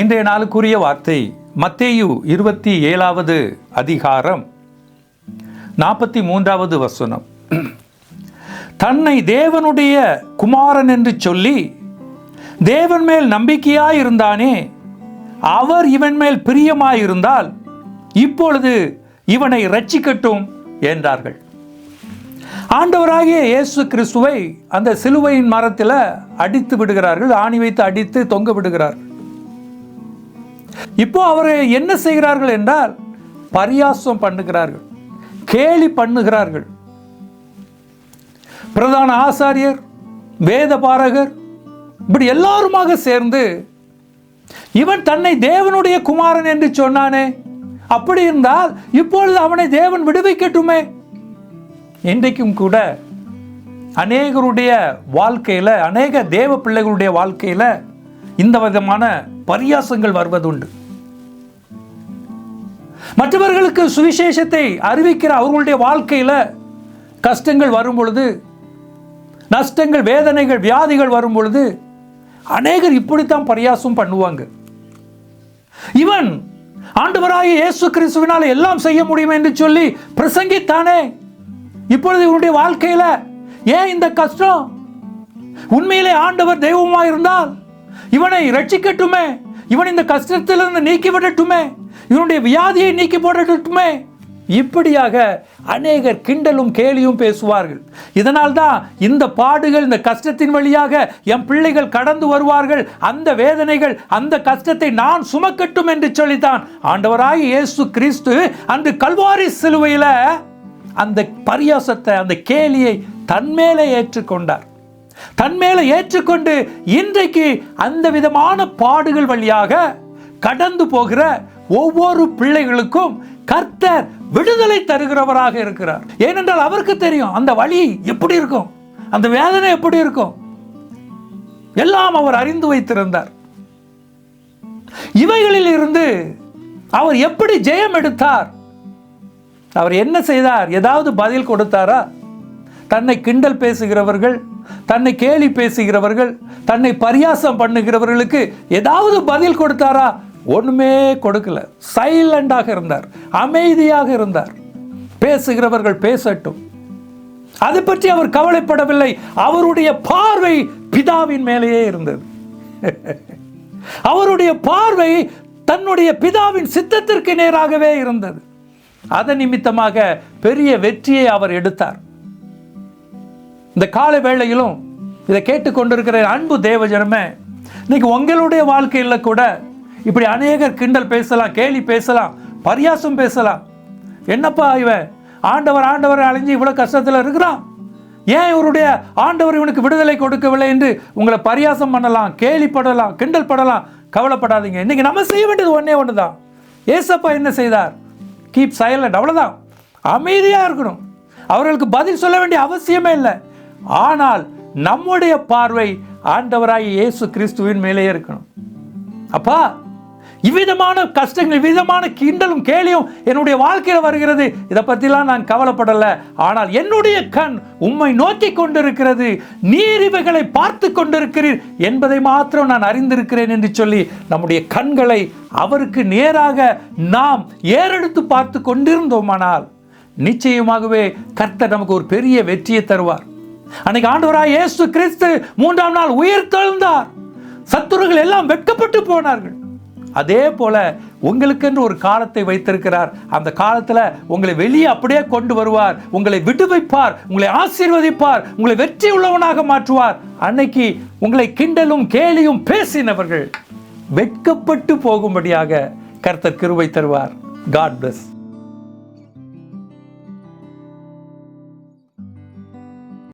இன்றைய நாளுக்குரிய வார்த்தை மத்தேயு இருபத்தி ஏழாவது அதிகாரம் நாற்பத்தி மூன்றாவது வசனம். தன்னை தேவனுடைய குமாரன் என்று சொல்லி தேவன் மேல் நம்பிக்கையாய் இருந்தானே அவர் இவன் மேல் பிரியமாயிருந்தால் இப்பொழுது இவனை ரட்சிக்கட்டும் என்றார்கள். ஆண்டவராகிய இயேசு கிறிஸ்துவை அந்த சிலுவையின் மரத்தில் அடித்து விடுகிறார்கள் ஆணி வைத்து அடித்து தொங்க விடுகிறார்கள். இப்போ அவர் என்ன செய்கிறார்கள் என்றால் பரியாசம் பண்ணுகிறார்கள் கேலி பண்ணுகிறார்கள். பிரதான ஆசாரியர் வேத பாரகர் இப்படி எல்லாருமாக சேர்ந்து இவன் தன்னை தேவனுடைய குமாரன் என்று சொன்னானே அப்படி இருந்தால் இப்பொழுது அவனை தேவன் விடுவிக்கட்டுமே. இன்றைக்கும் கூட அநேகருடைய வாழ்க்கையில் அநேக தேவ பிள்ளைகளுடைய வாழ்க்கையில் இந்த விதமான பரியாசங்கள் வருவதுண்டு. மற்றவர்களுக்கு சுவிசேஷத்தை அறிவிக்கிற அவர்களுடைய வாழ்க்கையில் கஷ்டங்கள் வரும் பொழுது நஷ்டங்கள் வேதனைகள் வியாதிகள் வரும் பொழுது அநேகர் இப்படித்தான் பரியாசம் பண்ணுவாங்க. இவன் ஆண்டவராக இயேசு கிறிஸ்துவினால் எல்லாம் செய்ய முடியும் என்று சொல்லி பிரசங்கித்தானே. இப்பொழுது இவனுடைய வாழ்க்கையில் ஏன் இந்த கஷ்டம்? உண்மையிலே ஆண்டவர் தெய்வமாக இருந்தால் இவனை ரட்சிக்கட்டுமே இவன் இந்த கஷ்டத்திலிருந்து நீக்கி விடட்டுமே இவனுடைய வியாதியை நீக்கி போடட்டுமே. இப்படியாக அநேகர் கிண்டலும் கேலியும் பேசுவார்கள். இதனால் தான் இந்த பாடுகள் இந்த கஷ்டத்தின் வழியாக என் பிள்ளைகள் கடந்து வருவார்கள். அந்த வேதனைகள் அந்த கஷ்டத்தை நான் சுமக்கட்டும் என்று சொல்லித்தான். ஆண்டவராய் இயேசு கிறிஸ்து அந்த கல்வாரி சிலுவையில் அந்த பரியாசத்தை அந்த கேலியை தன்மேலே ஏற்றுக்கொண்டார். தன்மேலே ஏற்றுக்கொண்டு இன்றைக்கு அந்த விதமான பாடுகள் வழியாக கடந்து போகிற ஒவ்வொரு பிள்ளைகளுக்கும் கர்த்தர் விடுதலை தருகிறவராக இருக்கிறார். ஏனென்றால் அவருக்கு தெரியும் அந்த வழி எப்படி இருக்கும் அந்த வேதனை எப்படி இருக்கும். எல்லாம் அவர் அறிந்து வைத்திருந்தார். இவைகளில் இருந்து அவர் எப்படி ஜெயம் எடுத்தார் அவர் என்ன செய்தார் ஏதாவது பதில் கொடுத்தாரா? தன்னை கிண்டல் பேசுகிறவர்கள் தன்னை கேலி பேசுகிறவர்கள் தன்னை பரியாசம் பண்ணுகிறவர்களுக்கு ஏதாவது பதில் கொடுத்தாரா? ஒன்றுமே கொடுக்கல. சைலண்டாக இருந்தார். அமைதியாக இருந்தார். பேசுகிறவர்கள் பேசட்டும். அதை பற்றி அவர் கவலைப்படவில்லை. அவருடைய பார்வை பிதாவின் மேலேயே இருந்தது. அவருடைய பார்வை தன்னுடைய பிதாவின் சித்தத்திற்கு நேராகவே இருந்தது. அதன் நிமித்தமாக பெரிய வெற்றியை அவர் எடுத்தார். இந்த கால வேளையிலும் இதை கேட்டுக்கொண்டிருக்கிற அன்பு தேவஜனமே இன்னைக்கு உங்களுடைய வாழ்க்கையில் கூட இப்படி அநேகர் கிண்டல் பேசலாம் கேலி பேசலாம் பரியாசம் பேசலாம். என்னப்பா இவன் ஆண்டவர் ஆண்டவர் அழிஞ்சு இவ்வளோ கஷ்டத்தில் இருக்கிறான். ஏன் இவருடைய ஆண்டவர் இவனுக்கு விடுதலை கொடுக்கவில்லை என்று உங்களை பரியாசம் பண்ணலாம் கேலிப்படலாம் கிண்டல் படலாம்? கவலைப்படாதீங்க. இன்னைக்கு நம்ம செய்ய வேண்டியது ஒன்றே ஒன்று தான் ஏசப்பா என்ன செய்தார்? கீப் சைலண்ட் அவ்வளோதான் அமைதியாக இருக்கணும். அவர்களுக்கு பதில் சொல்ல வேண்டிய அவசியமே இல்லை. ஆனால் நம்முடைய பார்வை ஆண்டவராய் இயேசு கிறிஸ்துவின் மேலே இருக்கணும். அப்பா இவ்விதமான கஷ்டங்கள் இவ்விதமான கிண்டலும் கேலியும் என்னுடைய வாழ்க்கையில் வருகிறது. இதை பற்றிலாம் நான் கவலைப்படலை. ஆனால் என்னுடைய கண் உம்மை நோக்கி கொண்டிருக்கிறது. நீர் இவைகளை பார்த்து கொண்டிருக்கிறீர் என்பதை மாத்திரம் நான் அறிந்திருக்கிறேன் என்று சொல்லி நம்முடைய கண்களை அவருக்கு நேராக நாம் ஏறெடுத்து பார்த்து கொண்டிருந்தோமானால் நிச்சயமாகவே கர்த்தர் நமக்கு ஒரு பெரிய வெற்றியை தருவார். அன்னைக்கு ஆண்டவராக இயேசு கிறிஸ்து மூன்றாம் நாள் உயிர் தெழுந்தார் சத்துருகள் எல்லாம் வெட்கப்பட்டு போனார்கள். அதே போல உங்களுக்கென்று ஒரு காலத்தை வைத்திருக்கிறார். அந்த காலத்தில் உங்களை வெளியே அப்படியே கொண்டு வருவார். உங்களை விடுவிப்பார். உங்களை ஆசீர்வதிப்பார். உங்களை வெற்றி உள்ளவனாக மாற்றுவார். அன்னைக்கு உங்களை கிண்டலும் கேலியும் பேசினவர்கள் வெட்கப்பட்டு போகும்படியாக கர்த்தர் கிருவை தருவார். God plus